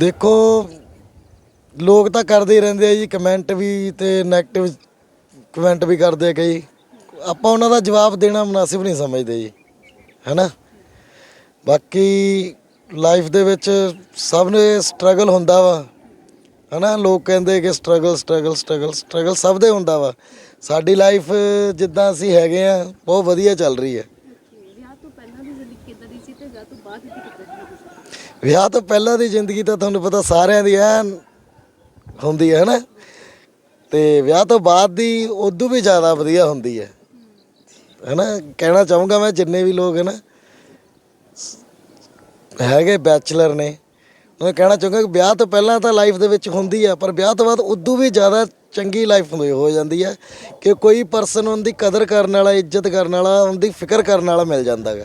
ਦੇਖੋ, ਲੋਕ ਤਾਂ ਕਰਦੇ ਹੀ ਰਹਿੰਦੇ ਆ ਜੀ ਕਮੈਂਟ ਵੀ ਤੇ 네ਗੇਟਿਵ ਕਮੈਂਟ ਵੀ ਕਰਦੇ ਆ ਕਈ। ਆਪਾਂ ਉਹਨਾਂ ਦਾ ਜਵਾਬ ਦੇਣਾ ਮੁਨਾਸਿਬ ਨਹੀਂ ਸਮਝਦੇ ਜੀ, ਹੈਨਾ? ਬਾਕੀ ਲਾਈਫ ਦੇ ਵਿੱਚ ਸਭ ਨੇ ਸਟਰਗਲ ਹੁੰਦਾ ਵਾ, ਹਨਾ? ਲੋਕ ਕਹਿੰਦੇ ਕਿ ਸਟਰਗਲ ਸਟਰਗਲ ਸਟਰਗਲ ਸਟਰਗਲ ਸਭ ਦੇ ਹੁੰਦਾ ਵਾ। ਸਾਡੀ ਲਾਈਫ ਜਿੱਦਾਂ ਅਸੀਂ ਹੈਗੇ ਆ, ਬਹੁਤ ਵਧੀਆ ਚੱਲ ਰਹੀ ਹੈ। ਵਿਆਹ ਤੋਂ ਪਹਿਲਾਂ ਦੀ ਜ਼ਿੰਦਗੀ ਕਿੱਦਾਂ ਦੀ ਸੀ ਤੇ ਵਿਆਹ ਤੋਂ ਬਾਅਦ ਦੀ ਵਿਆਹ ਤੋਂ ਪਹਿਲਾਂ ਦੀ ਜ਼ਿੰਦਗੀ ਤਾਂ ਤੁਹਾਨੂੰ ਪਤਾ ਸਾਰਿਆਂ ਦੀ ਐਨ ਹੁੰਦੀ ਹੈ ਨਾ ਤੇ ਵਿਆਹ ਤੋਂ ਬਾਅਦ ਦੀ ਉਦੋਂ ਵੀ ਜ਼ਿਆਦਾ ਵਧੀਆ ਹੁੰਦੀ ਹੈ। ਹਨਾ? ਕਹਿਣਾ ਚਾਹੂੰਗਾ ਮੈਂ ਜਿੰਨੇ ਵੀ ਲੋਕ, ਹਨ? ਹੈਗੇ ਬੈਚਲਰ ਨੇ, ਮੈਂ ਕਹਿਣਾ ਚਾਹੂੰਗਾ ਕਿ ਵਿਆਹ ਤੋਂ ਪਹਿਲਾਂ ਤਾਂ ਲਾਈਫ ਦੇ ਵਿੱਚ ਹੁੰਦੀ ਆ, ਪਰ ਵਿਆਹ ਤੋਂ ਬਾਅਦ ਉਦੋਂ ਵੀ ਜ਼ਿਆਦਾ ਚੰਗੀ ਲਾਈਫ ਹੋ ਜਾਂਦੀ ਹੈ ਕਿ ਕੋਈ ਪਰਸਨ ਉਹਦੀ ਕਦਰ ਕਰਨ ਵਾਲਾ, ਇੱਜ਼ਤ ਕਰਨ ਵਾਲਾ, ਉਹਦੀ ਫਿਕਰ ਕਰਨ ਵਾਲਾ ਮਿਲ ਜਾਂਦਾ ਹੈਗਾ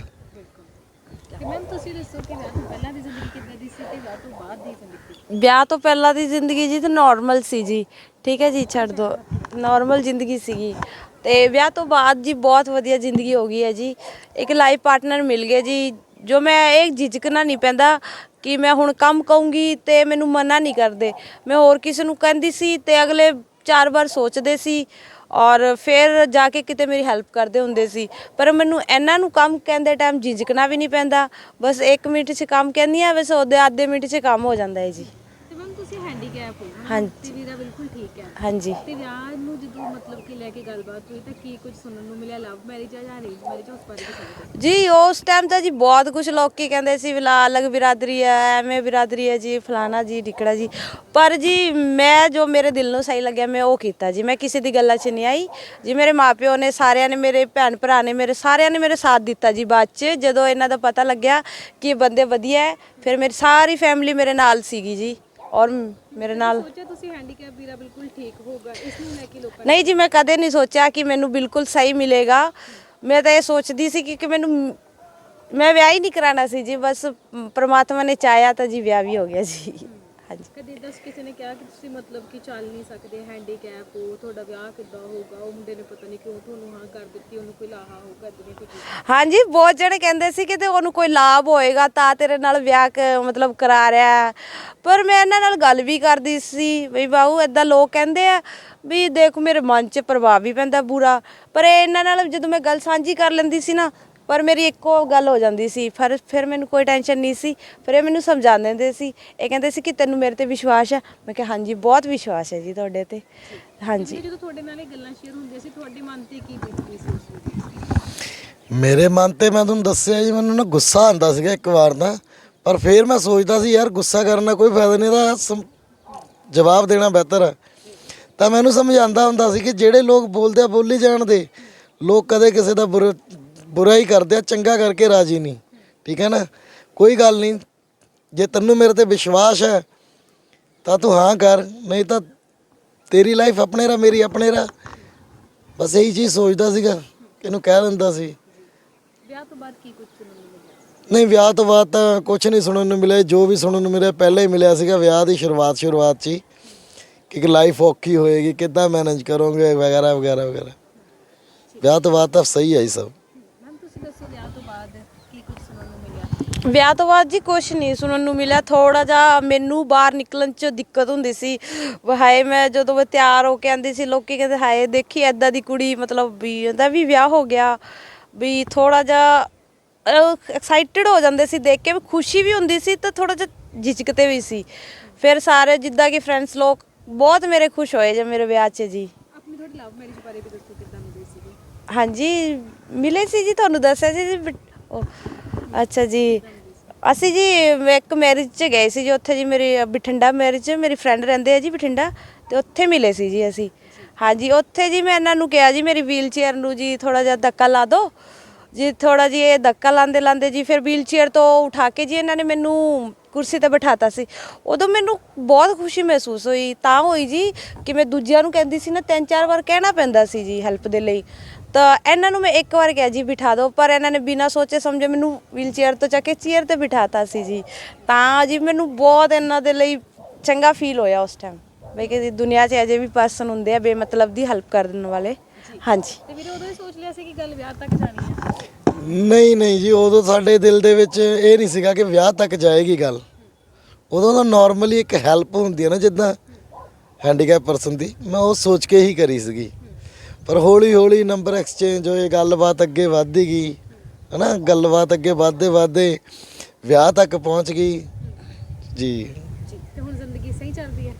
ਤੇ ਮੈਮ ਤੁਸੀਂ ਦੱਸੋ ਕਿ ਵਿਆਹ ਤੋਂ ਪਹਿਲਾਂ ਦੀ ਜ਼ਿੰਦਗੀ ਕਿੱਦਾਂ ਦੀ ਸੀ ਤੇ ਵਿਆਹ ਤੋਂ ਬਾਅਦ ਦੀ ਜ਼ਿੰਦਗੀ? ਵਿਆਹ ਤੋਂ ਪਹਿਲਾਂ ਦੀ ਜ਼ਿੰਦਗੀ ਜੀ ਤਾਂ ਨਾਰਮਲ ਸੀ ਜੀ। ਠੀਕ ਹੈ ਜੀ, ਛੱਡ ਦੋ। ਨਾਰਮਲ ਜ਼ਿੰਦਗੀ ਸੀਗੀ। ਤੇ ਵਿਆਹ ਤੋਂ ਬਾਅਦ ਜੀ ਬਹੁਤ ਵਧੀਆ ਜ਼ਿੰਦਗੀ ਹੋ ਗਈ ਹੈ ਜੀ। ਇੱਕ ਲਾਈਫ ਪਾਰਟਨਰ ਮਿਲ ਗਿਆ ਜੀ, ਜੋ ਮੈਂ ਇਹ ਝਿਜਕਣਾ ਨਹੀਂ ਪੈਂਦਾ ਕਿ ਮੈਂ ਹੁਣ ਕੰਮ ਕਹੂੰਗੀ ਤੇ ਮੈਨੂੰ ਮਨਾ ਨਹੀਂ ਕਰਦੇ। ਮੈਂ ਹੋਰ ਕਿਸੇ ਨੂੰ ਕਹਿੰਦੀ ਸੀ ਤੇ ਅਗਲੇ ਚਾਰ ਵਾਰ ਸੋਚਦੇ ਸੀ। ਔਰ ਫਿਰ ਜਾ ਕੇ ਕਿਤੇ ਮੇਰੀ ਹੈਲਪ ਕਰਦੇ ਹੁੰਦੇ ਸੀ। ਪਰ ਮੈਨੂੰ ਇਹਨਾਂ ਨੂੰ ਕੰਮ ਕਹਿੰਦੇ ਟਾਈਮ ਝਿਜਕਣਾ ਵੀ ਨਹੀਂ ਪੈਂਦਾ। ਬਸ 1 ਮਿੰਟ 'ਚ ਕੰਮ ਕਹਿੰਦੀ ਆ ਬਸ ਉਹਦੇ ਅੱਧੇ ਮਿੰਟ 'ਚ ਕੰਮ ਹੋ ਜਾਂਦਾ ਹੈ ਜੀ। ਤੇ ਮੈਮ ਤੁਸੀਂ ਹੈਂਡੀਕੈਪ ਹੋ ਹਨਾ? ਹਾਂਜੀ। ਤੇ ਵੀਰਾ ਬਿਲਕੁਲ ਠੀਕ ਹੈ। ਹਾਂਜੀ। ਤੇ ਵਿਆਹ ਨੂੰ ਜਦੋਂ ਮਤਲਬ ਕਿ ਲੈ ਕੇ ਗੱਲਬਾਤ ਹੋਈ ਤਾਂ ਕੀ ਕੁਝ ਸੁਣਨ ਨੂੰ ਮਿਲਿਆ? ਲਵ ਮੈਰਿਜ ਆ ਜਾਂ ਅਰੇਂਜ ਮੈਰਿਜ ਉਸ ਬਾਰੇ ਵੀ ਸਾਨੂੰ ਜੀ ਉਸ ਟਾਈਮ ਤਾਂ ਜੀ ਬਹੁਤ ਕੁਝ ਲੋਕੀ ਕਹਿੰਦੇ ਸੀ ਵਿਲਾ ਅਲੱਗ ਬਿਰਾਦਰੀ ਹੈ ਐਵੇਂ ਬਿਰਾਦਰੀ ਹੈ ਜੀ ਫਲਾਣਾ ਜੀ ਢਿਕੜਾ ਜੀ। ਪਰ ਜੀ ਮੈਂ ਜੋ ਮੇਰੇ ਦਿਲ ਨੂੰ ਸਹੀ ਲੱਗਿਆ ਮੈਂ ਉਹ ਕੀਤਾ ਜੀ। ਮੈਂ ਕਿਸੇ ਦੀ ਗੱਲਾਂ 'ਚ ਨਹੀਂ ਆਈ। ਜੀ ਮੇਰੇ ਮਾਪਿਓ ਨੇ ਸਾਰਿਆਂ ਨੇ ਮੇਰੇ ਭੈਣ ਭਰਾ ਨੇ ਮੇਰੇ ਸਾਰਿਆਂ ਨੇ ਮੇਰੇ ਸਾਥ ਦਿੱਤਾ ਜੀ ਬਾਅਦ 'ਚ। ਜਦੋਂ ਇਹਨਾਂ ਦਾ ਪਤਾ ਲੱਗਿਆ ਕਿ ਇਹ ਬੰਦੇ ਵਧੀਆ ਹੈ ਫਿਰ ਮੇਰੀ ਸਾਰੀ ਫੈਮਿਲੀ ਮੇਰੇ ਨਾਲ ਸੀਗੀ ਜੀ। ਔਰ ਮੇਰੇ ਨਾਲ ਸੋਚਿਆ ਤੁਸੀਂ ਹੈਂਡੀਕੈਪ ਵੀਰਾ ਬਿਲਕੁਲ ਠੀਕ ਹੋਊਗਾ ਇਸ ਨੂੰ ਲੈ ਕੇ ਲੋਕਾਂ ਨਹੀਂ ਜੀ ਮੈਂ ਕਦੇ ਨਹੀਂ ਸੋਚਿਆ ਕਿ ਮੈਨੂੰ ਬਿਲਕੁਲ ਸਹੀ ਮਿਲੇਗਾ। ਮੈਂ ਤਾਂ ਇਹ ਸੋਚਦੀ ਸੀ ਕਿ ਕਿ ਮੈਨੂੰ ਮੈਂ ਵਿਆਹ ਹੀ ਨਹੀਂ ਕਰਾਣਾ ਸੀ ਜੀ ਬਸ ਪ੍ਰਮਾਤਮਾ ਨੇ ਚਾਹਿਆ ਤਾਂ ਜੀ ਵਿਆਹ ਵੀ ਹੋ ਗਿਆ ਜੀ। ਹਾਂਜੀ। ਕਦੇ ਦੱਸ ਕਿਸੇ ਨੇ ਕਿਹਾ ਕਿ ਤੁਸੀਂ ਮਤਲਬ ਕਿ ਚੱਲ ਨਹੀਂ ਸਕਦੇ ਹੈਂਡੀਕੈਪ ਹੋ ਤੁਹਾਡਾ ਵਿਆਹ ਕਿੱਦਾਂ ਹੋਊਗਾ ਉਹ ਮੁੰਡੇ ਨੇ ਪਤਾ ਨਹੀਂ ਕਿਉਂ ਤੁਹਾਨੂੰ ਹਾਂ ਕਰ ਦਿੱਤੀ ਉਹਨੂੰ ਕੋਈ ਲਾਹਾ ਹੋਊਗਾ ਇਦਾਂ ਕੋਈ ਹਾਂਜੀ ਬਹੁਤ ਜਣੇ ਕਹਿੰਦੇ ਸੀ ਕਿ ਤੇ ਉਹਨੂੰ ਕੋਈ ਲਾਭ ਹੋਏਗਾ ਤਾਂ ਤੇਰੇ ਨਾਲ ਵਿਆਹ ਕ- ਮਤਲਬ ਕਰਾ ਰਿਹਾ ਹੈ। ਪਰ ਮੈਂ ਇਹਨਾਂ ਨਾਲ ਗੱਲ ਵੀ ਕਰਦੀ ਸੀ ਵੀ ਬਾਹੂ ਐਦਾਂ ਲੋਕ ਕਹਿੰਦੇ ਆ ਵੀ ਦੇਖ ਮੇਰੇ ਮਨ 'ਚ ਪ੍ਰਭਾਵ ਵੀ ਪੈਂਦਾ ਬੁਰਾ। ਪਰ ਇਹ ਇਹਨਾਂ ਨਾਲ ਜਦੋਂ ਮੈਂ ਗੱਲ ਸਾਂਝੀ ਕਰ ਲੈਂਦੀ ਸੀ ਨਾ ਪਰ ਮੇਰੀ ਇੱਕੋ ਗੱਲ ਹੋ ਜਾਂਦੀ ਸੀ ਫਿਰ ਫਿਰ ਮੈਨੂੰ ਕੋਈ ਟੈਨਸ਼ਨ ਨਹੀਂ ਸੀ ਫਿਰ ਇਹ ਮੈਨੂੰ ਸਮਝਾ ਦਿੰਦੇ ਸੀ ਇਹ ਕਹਿੰਦੇ ਸੀ ਕਿ ਤੈਨੂੰ ਮੇਰੇ ਤੇ ਵਿਸ਼ਵਾਸ ਹੈ ਮੈਂ ਕਿਹਾ ਹਾਂਜੀ ਬਹੁਤ ਵਿਸ਼ਵਾਸ ਹੈ ਜੀ ਤੁਹਾਡੇ ਤੇ। ਹਾਂਜੀ। ਜਦੋਂ ਤੁਹਾਡੇ ਨਾਲ ਇਹ ਗੱਲਾਂ ਸ਼ੇਅਰ ਹੁੰਦੀਆਂ ਸੀ ਤੁਹਾਡੇ ਮਨ ਤੇ ਕੀ ਬੀਤਦੀ ਸੀ ਉਸ ਵੇਲੇ? ਮੇਰੇ ਮਨ ਤੇ ਮੈਂ ਤੁਹਾਨੂੰ ਦੱਸਿਆ ਜੀ ਮੈਨੂੰ ਨਾ ਗੁੱਸਾ ਆਂਦਾ ਸੀਗਾ ਇੱਕ ਵਾਰ ਤਾਂ ਪਰ ਫਿਰ ਮੈਂ ਸੋਚਦਾ ਸੀ ਯਾਰ ਗੁੱਸਾ ਕਰਨ ਦਾ ਕੋਈ ਫਾਇਦਾ ਨਹੀਂ ਇਹਦਾ ਜਵਾਬ ਦੇਣਾ ਬਿਹਤਰ ਹੈ ਤਾਂ ਮੈਨੂੰ ਸਮਝਾਉਂਦਾ ਹੁੰਦਾ ਸੀ ਕਿ ਜਿਹੜੇ ਲੋਕ ਬੋਲਦੇ ਆ ਬੋਲੀ ਜਾਣ ਦੇ ਲੋਕ ਕਦੇ ਕਿਸੇ ਦਾ ਬੁਰਾ ਬੁਰਾ ਹੀ ਕਰਦੇ ਆ ਚੰਗਾ ਕਰਕੇ ਰਾਜੀ ਨਹੀਂ। ਠੀਕ ਹੈ ਨਾ? ਕੋਈ ਗੱਲ ਨਹੀਂ। ਜੇ ਤੈਨੂੰ ਮੇਰੇ ਤੇ ਵਿਸ਼ਵਾਸ ਹੈ ਤਾਂ ਤੂੰ ਹਾਂ ਕਰ। ਨਹੀਂ ਤਾਂ ਤੇਰੀ ਲਾਈਫ ਆਪਣੇ ਰਾ ਮੇਰੀ ਆਪਣੇ ਰਾ ਬਸ ਇਹੀ ਚੀਜ਼ ਸੋਚਦਾ ਸੀਗਾ। ਇਹਨੂੰ ਕਹਿ ਦਿੰਦਾ ਸੀ। ਵਿਆਹ ਤੋਂ ਬਾਅਦ ਕੀ ਕੁਝ ਸੁਣਨ ਨੂੰ ਮਿਲਿਆ? ਨਹੀਂ ਵਿਆਹ ਤੋਂ ਬਾਅਦ ਤਾਂ ਕੁਝ ਨਹੀਂ ਸੁਣਨ ਨੂੰ ਮਿਲਿਆ। ਜੋ ਵੀ ਸੁਣਨ ਨੂੰ ਮਿਲਿਆ ਪਹਿਲਾਂ ਹੀ ਮਿਲਿਆ ਸੀਗਾ। ਵਿਆਹ ਦੀ ਸ਼ੁਰੂਆਤ ਸ਼ੁਰੂਆਤ 'ਚ ਕਿ ਲਾਈਫ ਔਖੀ ਹੋਏਗੀ ਕਿੱਦਾਂ ਮੈਨੇਜ ਕਰੋਗੇ ਵਗੈਰਾ ਵਗੈਰਾ ਵਗੈਰਾ। ਵਿਆਹ ਤੋਂ ਬਾਅਦ ਤਾਂ ਸਹੀ ਹੈ ਹੀ ਸਭ ਮੈਮ ਤੁਸੀਂ ਦੱਸੋ ਵਿਆਹ ਤੋਂ ਬਾਅਦ ਕੀ ਕੁਝ ਸੁਣਨ ਨੂੰ ਮਿਲਿਆ ਵਿਆਹ ਤੋਂ ਬਾਅਦ ਜੀ ਕੁਝ ਨਹੀਂ ਸੁਣਨ ਨੂੰ ਮਿਲਿਆ। ਥੋੜਾ ਜਿਹਾ ਮੈਨੂੰ ਬਾਹਰ ਨਿਕਲਣ 'ਚ ਦਿੱਕਤ ਹੁੰਦੀ ਸੀ। ਹਾਏ ਮੈਂ ਜਦੋਂ ਮੈਂ ਤਿਆਰ ਹੋ ਕੇ ਆਂਦੀ ਸੀ ਲੋਕੀ ਕਹਿੰਦੇ ਹਾਏ ਦੇਖੀ ਐਦਾਂ ਦੀ ਕੁੜੀ ਮਤਲਬ ਵੀ ਇਹਦਾ ਵੀ ਵਿਆਹ ਹੋ ਗਿਆ। ਵੀ ਥੋੜਾ ਜਿਹਾ ਐਕਸਾਈਟਡ ਹੋ ਜਾਂਦੇ ਸੀ ਦੇਖ ਕੇ ਵੀ ਖੁਸ਼ੀ ਵੀ ਹੁੰਦੀ ਸੀ ਤੇ ਥੋੜਾ ਜਿਹਾ ਝਿਜਕਤੇ ਵੀ ਸੀ। ਫਿਰ ਸਾਰੇ ਜਿੱਦਾਂ ਕਿ ਫਰੈਂਡਸ ਲੋਕ ਬਹੁਤ ਮੇਰੇ ਖੁਸ਼ ਹੋਏ ਜੇ ਮੇਰੇ ਵਿਆਹ 'ਚ ਜੀ। ਆਪਣੀ ਤੁਹਾਡੀ ਲਵ ਮੈਰਿਜ ਬਾਰੇ ਵੀ ਦੱਸੋ ਕਿੱਦਾਂ ਮਿਲੀ ਸੀਗੀ? ਹਾਂਜੀ ਮਿਲੇ ਸੀ ਜੀ ਤੁਹਾਨੂੰ ਦੱਸਿਆ ਸੀ ਜੀ ਉਹ, ਅੱਛਾ ਜੀ। ਅਸੀਂ ਜੀ, ਮੈਂ ਇੱਕ ਮੈਰਿਜ 'ਚ ਗਏ ਸੀ ਜੀ, ਉੱਥੇ ਜੀ ਮੇਰੀ ਬਠਿੰਡਾ ਮੈਰਿਜ 'ਚ ਮੇਰੀ ਫਰੈਂਡ ਰਹਿੰਦੇ ਆ ਜੀ ਬਠਿੰਡਾ, ਤੇ ਉੱਥੇ ਮਿਲੇ ਸੀ ਜੀ ਅਸੀਂ। ਹਾਂਜੀ, ਉੱਥੇ ਜੀ ਮੈਂ ਇਹਨਾਂ ਨੂੰ ਕਿਹਾ ਜੀ, ਮੇਰੀ ਵੀਲ ਚੇਅਰ ਨੂੰ ਜੀ ਥੋੜਾ ਜਿਹਾ ਧੱਕਾ ਲਾ ਦਿਓ ਜੀ ਥੋੜਾ ਜੀ ਇਹ ਧੱਕਾ ਲਾਉਂਦੇ ਲਾਉਂਦੇ ਜੀ, ਫਿਰ ਵੀਲ ਚੇਅਰ ਤੋਂ ਉਠਾ ਕੇ ਜੀ ਇਹਨਾਂ ਨੇ ਮੈਨੂੰ ਕੁਰਸੀ ਤੇ ਬਿਠਾਤਾ ਸੀ। ਉਦੋਂ ਮੈਨੂੰ ਬਹੁਤ ਖੁਸ਼ੀ ਮਹਿਸੂਸ ਹੋਈ। ਤਾਂ ਹੋਈ ਜੀ ਕਿ ਮੈਂ ਦੂਜਿਆਂ ਨੂੰ ਕਹਿੰਦੀ ਸੀ ਨਾ ਤਿੰਨ ਚਾਰ ਵਾਰ ਕਹਿਣਾ ਪੈਂਦਾ ਸੀ ਜੀ ਹੈਲਪ ਦੇ ਲਈ। ਤਾਂ ਇਹਨਾਂ ਨੂੰ ਮੈਂ ਇੱਕ ਵਾਰ ਕਿਹਾ ਜੀ ਬਿਠਾ ਦਿਓ। ਪਰ ਇਹਨਾਂ ਨੇ ਬਿਨਾਂ ਸੋਚੇ ਸਮਝੇ ਮੈਨੂੰ ਵੀਲ ਚੇਅਰ ਤੋਂ ਚੱਕ ਕੇ ਚੇਅਰ ਤੇ ਬਿਠਾਤਾ ਸੀ ਜੀ। ਤਾਂ ਜੀ ਮੈਨੂੰ ਬਹੁਤ ਇਹਨਾਂ ਦੇ ਲਈ ਚੰਗਾ ਫੀਲ ਹੋਇਆ ਉਸ ਟਾਈਮ ਬਈ ਕਿ ਦੁਨੀਆ 'ਚ ਅਜੇ ਵੀ ਪਰਸਨ ਹੁੰਦੇ ਆ ਬੇਮਤਲਬ ਦੀ ਹੈਲਪ ਕਰ ਦੇਣ ਵਾਲੇ ਹਾਂਜੀ। ਤੇ ਵੀਰੇ ਉਦੋਂ ਹੀ ਸੋਚ ਲਿਆ ਸੀ ਕਿ ਗੱਲ ਵਿਆਹ ਤੱਕ ਜਾਣੀ ਹੈ ਨਹੀਂ ਨਹੀਂ ਜੀ ਉਦੋਂ ਸਾਡੇ ਦਿਲ ਦੇ ਵਿੱਚ ਇਹ ਨਹੀਂ ਸੀਗਾ ਕਿ ਵਿਆਹ ਤੱਕ ਜਾਏਗੀ ਗੱਲ। ਉਦੋਂ ਤਾਂ ਨਾਰਮਲੀ ਇੱਕ ਹੈਲਪ ਹੁੰਦੀ ਹੈ ਨਾ ਜਿੱਦਾਂ ਹੈਂਡੀਕੈਪ ਪਰਸਨ ਦੀ। ਮੈਂ ਉਹ ਸੋਚ ਕੇ ਹੀ ਕਰੀ ਸੀਗੀ। ਪਰ ਹੌਲੀ ਹੌਲੀ ਨੰਬਰ ਐਕਸਚੇਂਜ ਹੋਏ ਗੱਲਬਾਤ ਅੱਗੇ ਵੱਧਦੀ ਗਈ ਹਨਾ? ਗੱਲਬਾਤ ਅੱਗੇ ਵੱਧਦੇ ਵੱਧਦੇ ਵਿਆਹ ਤੱਕ ਪਹੁੰਚ ਗਈ। ਜੀ। ਜੀ ਤੇ ਹੁਣ ਜ਼ਿੰਦਗੀ ਸਹੀ ਚੱਲਦੀ ਹੈ?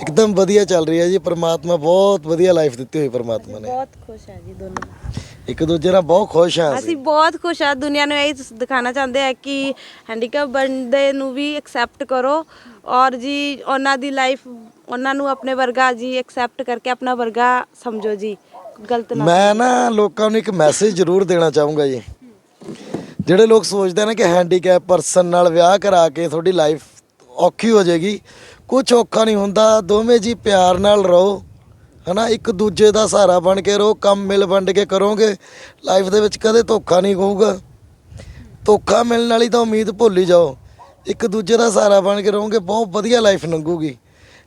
ਇੱਕਦਮ ਵਧੀਆ ਚੱਲ ਰਹੀ ਹੈ ਜੀ। ਪ੍ਰਮਾਤਮਾ ਬਹੁਤ ਵਧੀਆ ਲਾਈਫ ਦਿੱਤੀ ਹੋਈ ਪ੍ਰਮਾਤਮਾ ਨੇ। ਬਹੁਤ ਖੁਸ਼ ਹੈ ਜੀ ਦੋਨੋਂ। ਇੱਕ ਦੂਜੇ ਨਾਲ ਬਹੁਤ ਖੁਸ਼ ਹਾਂ ਅਸੀਂ ਅਸੀਂ। ਬਹੁਤ ਖੁਸ਼ ਆ ਦੁਨੀਆ ਨੂੰ ਇਹ ਦਿਖਾਣਾ ਚਾਹੁੰਦੇ ਆ ਕਿ ਹੈਂਡੀਕੈਪ ਬੰਦੇ ਨੂੰ ਵੀ ਐਕਸੈਪਟ ਕਰੋ ਔਰ ਜੀ ਉਹਨਾਂ ਦੀ ਲਾਈਫ ਉਹਨਾਂ ਨੂੰ ਆਪਣੇ ਵਰਗਾ ਜੀ ਐਕਸੈਪਟ ਕਰਕੇ ਆਪਣਾ ਵਰਗਾ ਸਮਝੋ ਜੀ। ਗਲਤ ਨਾ ਮੈਂ ਨਾ ਲੋਕਾਂ ਨੂੰ ਇੱਕ ਮੈਸੇਜ ਜ਼ਰੂਰ ਦੇਣਾ ਚਾਹੂੰਗਾ ਜੀ। ਜਿਹੜੇ ਲੋਕ ਸੋਚਦੇ ਨੇ ਕਿ ਹੈਂਡੀਕੈਪ ਪਰਸਨ ਨਾਲ ਵਿਆਹ ਕਰਾ ਕੇ ਤੁਹਾਡੀ ਲਾਈਫ ਔਖੀ ਹੋ ਜਾਏਗੀ ਕੁਝ ਔਖਾ ਨਹੀਂ ਹੁੰਦਾ। ਦੋਵੇਂ ਜੀ ਪਿਆਰ ਨਾਲ ਰਹੋ। ਹਨਾ ਇੱਕ ਦੂਜੇ ਦਾ ਸਹਾਰਾ ਬਣ ਕੇ ਰਹੋ ਕੰਮ ਮਿਲ ਵੰਡ ਕੇ ਕਰੋਗੇ ਲਾਈਫ ਦੇ ਵਿੱਚ ਕਦੇ ਧੋਖਾ ਨਹੀਂ ਹੋਊਗਾ। ਧੋਖਾ ਮਿਲਣ ਵਾਲੀ ਤਾਂ ਉਮੀਦ ਭੁੱਲ ਹੀ ਜਾਓ। ਇੱਕ ਦੂਜੇ ਦਾ ਸਹਾਰਾ ਬਣ ਕੇ ਰਹੋਗੇ ਬਹੁਤ ਵਧੀਆ ਲਾਈਫ ਲੰਘੂਗੀ।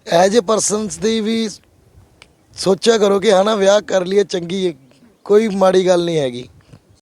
ਐਜ ਏ ਪਰਸਨਸ ਦੀ ਵੀ ਸੋਚਿਆ ਕਰੋ ਕਿ ਹਨਾ ਵਿਆਹ ਕਰ ਲਈਏ ਚੰਗੀ ਹੈ, ਕੋਈ ਮਾੜੀ ਗੱਲ ਨਹੀਂ ਹੈਗੀ।